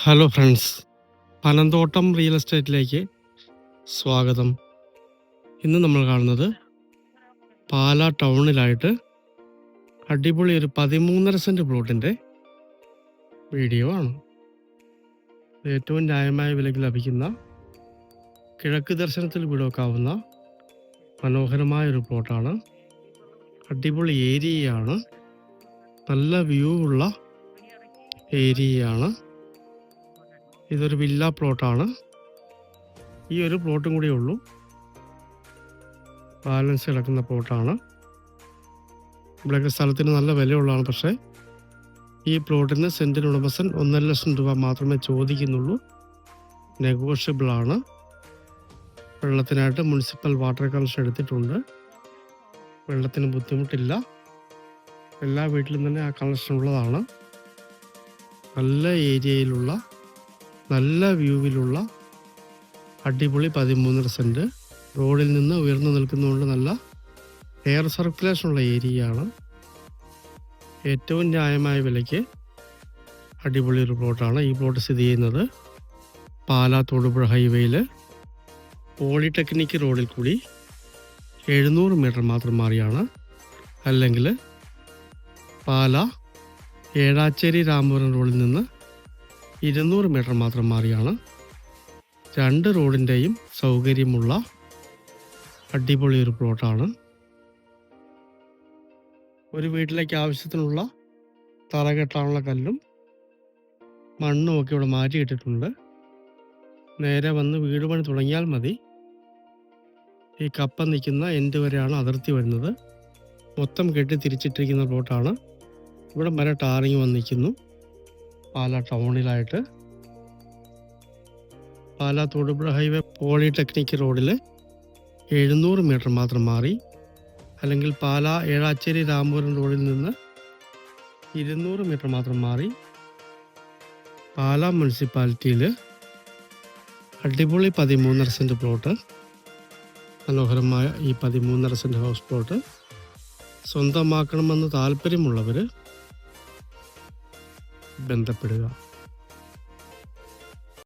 Hello friends Panamthottam real എസ്റ്റേറ്റിലേക്ക് സ്വാഗതം. ഇന്ന് നമ്മൾ കാണുന്നത് പാല ടൗണിലായിട്ട് അടിപൊളി ഒരു പതിമൂന്നര സെന്റ് പ്ലോട്ടിന്റെ വീഡിയോ ആണ്. ഏറ്റവും ന്യായമായ വിലയ്ക്ക് ലഭിക്കുന്ന കിഴക്ക് ദർശനത്തിൽ വീടൊക്കാവുന്ന മനോഹരമായ ഒരു പ്ലോട്ടാണ്. അടിപൊളി ഏരിയയാണ്. നല്ല വ്യൂ ഉള്ള ഏരിയയാണ്. ഇതൊരു വില്ല പ്ലോട്ടാണ് ഈ ഒരു പ്ലോട്ടും കൂടിയേ ഉള്ളൂ. ബാലൻസ് കിടക്കുന്ന പ്ലോട്ടാണ് ഇവിടെയൊക്കെ സ്ഥലത്തിന് നല്ല വിലയുള്ളതാണ് പക്ഷേ. ഈ പ്ലോട്ടിന് സെന്റിന് ഉടമസ്ഥൻ ഒന്നര ലക്ഷം രൂപ മാത്രമേ ചോദിക്കുന്നുള്ളൂ. നെഗോഷ്യബിൾ ആണ്. വെള്ളത്തിനായിട്ട് മുനിസിപ്പൽ വാട്ടർ കണക്ഷൻ എടുത്തിട്ടുണ്ട്. വെള്ളത്തിന് ബുദ്ധിമുട്ടില്ല. എല്ലാ വീട്ടിലും തന്നെ ആ കണക്ഷൻ ഉള്ളതാണ്. നല്ല ഏരിയയിലുള്ള നല്ല വ്യൂവിലുള്ള അടിപൊളി പതിമൂന്നര സെന്റ് റോഡിൽ നിന്ന് ഉയർന്നു നിൽക്കുന്നതുകൊണ്ട് നല്ല എയർ സർക്കുലേഷൻ ഉള്ള ഏരിയയാണ്. ഏറ്റവും ന്യായമായ വിലയ്ക്ക് അടിപൊളി ഒരു പ്ലോട്ടാണ് ഈ പ്ലോട്ട് സ്ഥിതി ചെയ്യുന്നത് പാലാ തൊടുപുഴ ഹൈവേയിൽ പോളിടെക്നിക് റോഡിൽ കൂടി എഴുന്നൂറ് മീറ്റർ മാത്രം മാറിയാണ്. അല്ലെങ്കിൽ പാല ഏഴാച്ചേരി രാമപുരം റോഡിൽ നിന്ന് ഇരുന്നൂറ് മീറ്റർ മാത്രം മാറിയാണ്. രണ്ട് റോഡിന്റെയും സൗകര്യമുള്ള അടിപൊളി ഒരു പ്ലോട്ടാണ്. ഒരു വീട്ടിലേക്ക് ആവശ്യത്തിനുള്ള തറ കെട്ടാനുള്ള കല്ലും മണ്ണും ഒക്കെ ഇവിടെ മാറ്റിയിട്ടിട്ടുണ്ട് നേരെ വന്ന് വീട് പണി തുടങ്ങിയാൽ മതി. ഈ കപ്പ നിൽക്കുന്ന എൻഡ് വരെയാണ് അതിർത്തി വരുന്നത്. മൊത്തം കെട്ടി തിരിച്ചിട്ടിരിക്കുന്ന പ്ലോട്ടാണ്. ഇവിടെ വരെ ടാറിങ് വന്ന് നിൽക്കുന്നു പാലാ ടൗണിലായിട്ട്. പാല തൊടുപുഴ ഹൈവേ പോളിടെക്നിക് റോഡിൽ എഴുന്നൂറ് മീറ്റർ മാത്രം മാറി. അല്ലെങ്കിൽ പാല ഏഴാച്ചേരി രാമപുരം റോഡിൽ നിന്ന് ഇരുന്നൂറ് മീറ്റർ മാത്രം മാറി. പാല മുനിസിപ്പാലിറ്റിയിൽ അടിപൊളി പതിമൂന്നര സെന്റ് പ്ലോട്ട്. മനോഹരമായ ഈ പതിമൂന്നര സെന്റ് ഹൗസ് പ്ലോട്ട് സ്വന്തമാക്കണമെന്ന് താല്പര്യമുള്ളവർ ബന്ധപ്പെടുക.